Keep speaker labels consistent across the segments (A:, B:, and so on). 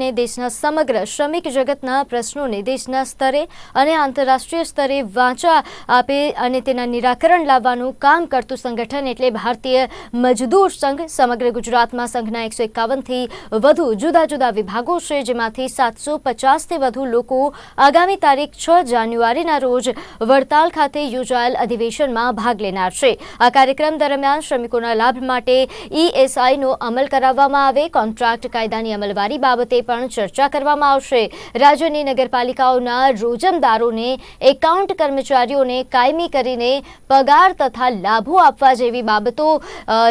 A: ને દેશના સમગ્ર શ્રમિક જગતના પ્રશ્નોને દેશના સ્તરે અને આંતરરાષ્ટ્રીય સ્તરે વાંચા આપે અને તેના નિરાકરણ લાવવાનું કામ કરતું સંગઠન એટલે ભારતીય મજદૂર સંઘ. સમગ્ર ગુજરાતમાં સંઘના એકસો એકાવનથી વધુ જુદા જુદા વિભાગો છે, જેમાંથી સાતસો પચાસથી વધુ લોકો આગામી તારીખ છ જાન્યુઆરીના રોજ વડતાલ ખાતે યોજાયેલ અધિવેશનમાં ભાગ લેનાર છે. આ કાર્યક્રમ દરમિયાન શ્રમિકોના લાભ માટે ઈએસઆઈનો અમલ કરાવવામાં આવે, કોન્ટ્રાક્ટ કાયદાની અમલવારી બાબતે પણ ચર્ચા કરવામાં આવશે. રાજ્યની નગરપાલિકાઓના રોજમદારોને એકાઉન્ટ કર્મચારીઓને કાયમી કરીને પગાર તથા લાભો આપવા જેવી બાબતો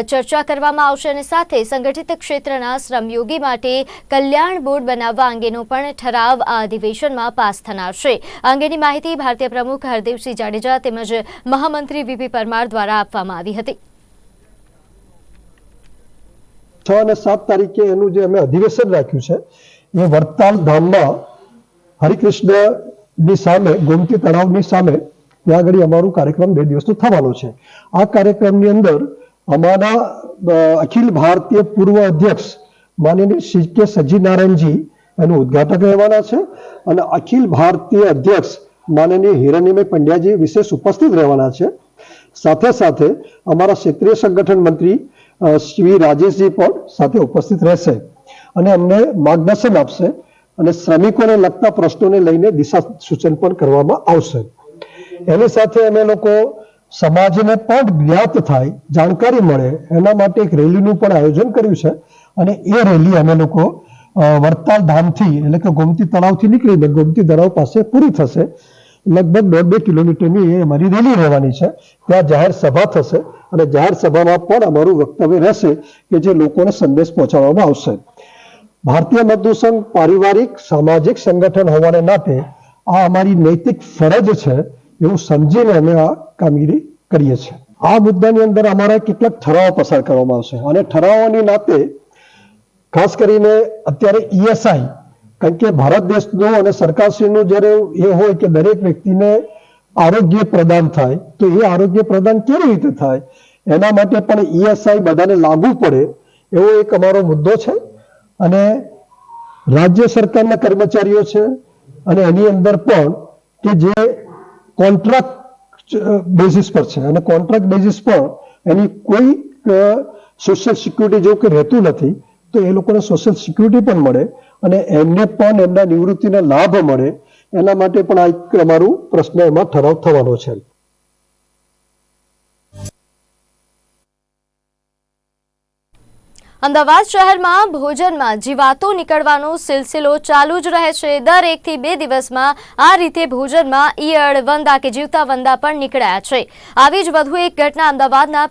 A: ચર્ચા કરવામાં આવશે અને સાથે સંગઠિત ક્ષેત્રના શ્રમયોગી માટે કલ્યાણ બોર્ડ બનાવવા અંગેનો પણ ઠરાવ આ અધિવેશનમાં પાસ થનાર છે. આ અંગેની માહિતી ભારતીય પ્રમુખ હરદેવસિંહ જાડેજા તેમજ મહામંત્રી વીપી પરમાર દ્વારા આપવામાં આવી હતી.
B: છ અને સાત તારીખે એનું જે અમે અધિવેશન રાખ્યું છે, એ વડતાલ ધામમાં હરિકૃષ્ણની સામે, ગોમતી તળાવની સામે, ત્યાં આગળ અમારું કાર્યક્રમ બે દિવસનો થવાનો છે. આ કાર્યક્રમની અંદર અમારા અખિલ ભારતીય પૂર્વ અધ્યક્ષ માનનીય શ્રી કે સજીનારાયણજી એનું ઉદ્ઘાટક રહેવાના છે અને અખિલ ભારતીય અધ્યક્ષ માનનીય હિરણ્યમય પંડ્યાજી વિશેષ ઉપસ્થિત રહેવાના છે. સાથે સાથે અમારા ક્ષેત્રીય સંગઠન મંત્રી શ્રી રાજેશજી પણ સાથે ઉપસ્થિત રહેશે અને અમને માર્ગદર્શન આપશે અને શ્રમિકોને લગતા પ્રશ્નોને લઈને દિશા સૂચન પણ કરવામાં આવશે. એની સાથે અમે લોકો સમાજને પણ જ્ઞાત થાય, જાણકારી મળે, એના માટે એક રેલીનું પણ આયોજન કર્યું છે અને એ રેલી અમે લોકો વડતાલ ધામથી એટલે કે ગોમતી તળાવથી નીકળીને ગોમતી તળાવ પાસે પૂરી થશે. લગભગ દોઢ બે કિલોમીટરની એ અમારી રેલી રહેવાની છે. ત્યાં જાહેર સભા થશે અને જાહેર સભામાં પણ અમારું વક્તવ્ય રહેશે કે જે લોકોને સંદેશ પહોંચાડવામાં આવશે. ભારતીય મજદૂર સંઘ પારિવારિક, સામાજિક સંગઠન હોવાને નાતે આ અમારી નૈતિક ફરજ છે એવું સમજીને અમે આ કામગીરી કરીએ છીએ. આ મુદ્દાની અંદર અમારા કેટલાક ઠરાવો પસાર કરવામાં આવશે અને ઠરાવોની નાતે ખાસ કરીને અત્યારે ઈએસઆઈ કારણ કે ભારત દેશનું અને સરકારશ્રીનું જ્યારે એ હોય કે દરેક વ્યક્તિને આરોગ્ય પ્રદાન થાય, તો એ આરોગ્ય પ્રદાન કેવી રીતે થાય? એના માટે પણ ઈએસઆઈ બધાને લાગુ પડે એવો એક અમારો મુદ્દો છે. અને રાજ્ય સરકારના કર્મચારીઓ છે અને એની અંદર પણ કે જે કોન્ટ્રાક્ટ બેઝિસ પર છે. અને કોન્ટ્રાક્ટ બેઝિસ પર એની કોઈ સોશિયલ સિક્યુરિટી જેવું કે રહેતું નથી, તો એ લોકોને સોશિયલ સિક્યુરિટી પણ મળે અને એમને પણ એમના નિવૃત્તિના લાભ મળે. એના માટે પણ આ એક અમારું પ્રશ્ન એમાં ઠરાવ થવાનો છે.
A: અમદાવાદ શહેરમાં ભોજનમાં જીવાતો નીકળવાનો સિલસિલો ચાલુ જ રહે છે. દર એકથી બે દિવસમાં આ રીતે ભોજનમાં ઈયળ, વંદા કે જીવતા વંદા પણ નીકળ્યા છે. આવી જ વધુ એક ઘટના અમદાવાદના